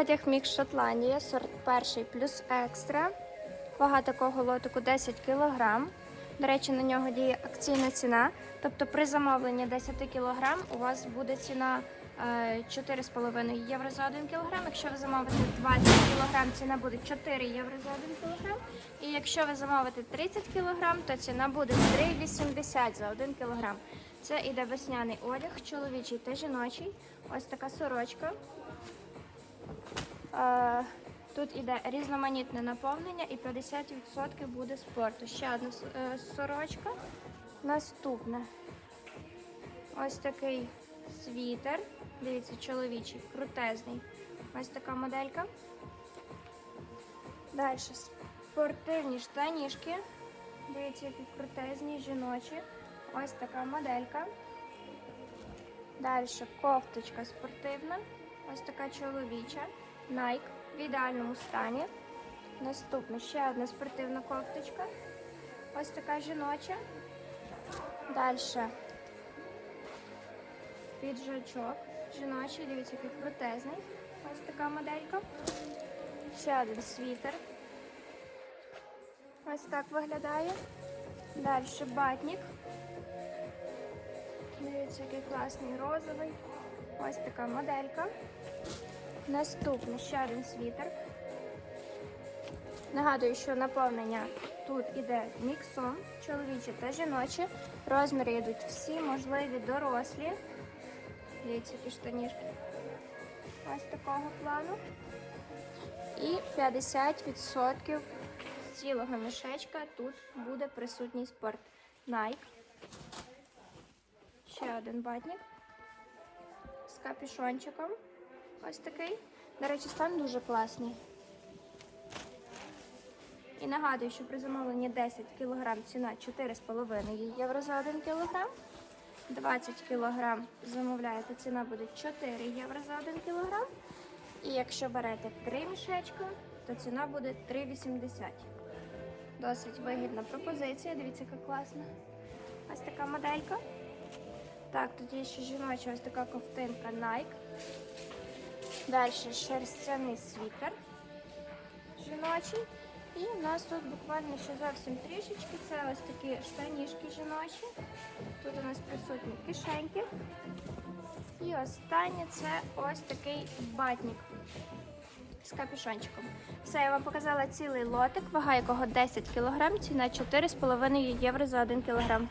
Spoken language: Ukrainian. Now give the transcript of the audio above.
Одяг мікс Шотландія, сорт перший плюс екстра. Вага такого лотику 10 кг. До речі, на нього діє акційна ціна. Тобто при замовленні 10 кг у вас буде ціна е, 4,5 євро за 1 кг. Якщо ви замовите 20 кг, ціна буде 4 євро за 1 кг. І якщо ви замовите 30 кг, то ціна буде 3,80 за 1 кг. Це іде весняний одяг, чоловічий та жіночий. Ось така сорочка. Е, Тут іде різноманітне наповнення і 50% буде спорту. Ще одна е, сорочка. Наступне. Ось такий світер. Дивіться, чоловічий, крутезний. Ось така моделька. Далі спортивні штанішки. Дивіться, які крутезні, жіночі. Ось така моделька. Далі кофточка спортивна. Ось така чоловіча. Nike в ідеальному стані. Наступна ще одна спортивна кофточка. Ось така жіноча. Далі піджачок жіночий, дивіться, який крутезний. Ось така моделька. Ще один світер. Ось так виглядає. Далі батник. Дивіться, який класний розовий. Ось така моделька. Наступний ще один світер. Нагадую, що наповнення тут іде міксом, чоловіче та жіноче. Розміри йдуть всі, можливі дорослі. Дивіться, які штанішки. Ось такого плану. І 50% з цілого мішечка тут буде присутній спорт. Nike. Ще один батник з капюшончиком. Ось такий. До речі, стан дуже класний. І нагадую, що при замовленні 10 кг ціна 4,5 євро за 1 кг. 20 кг замовляєте, ціна буде 4 євро за 1 кг. І якщо берете 3 мішечка, то ціна буде 3,80. Досить вигідна пропозиція. Дивіться, яка класна. Ось така моделька. Так, тут є ще жіноча ось така ковтинка Nike. Далі шерстяний світер жіночий. І у нас тут буквально ще зовсім трішечки. Це ось такі штанішки жіночі. Тут у нас присутні кишеньки. І останнє це ось такий батник з капюшончиком. Все, я вам показала цілий лотик, вага якого 10 кг, ціна 4,5 євро за 1 кг.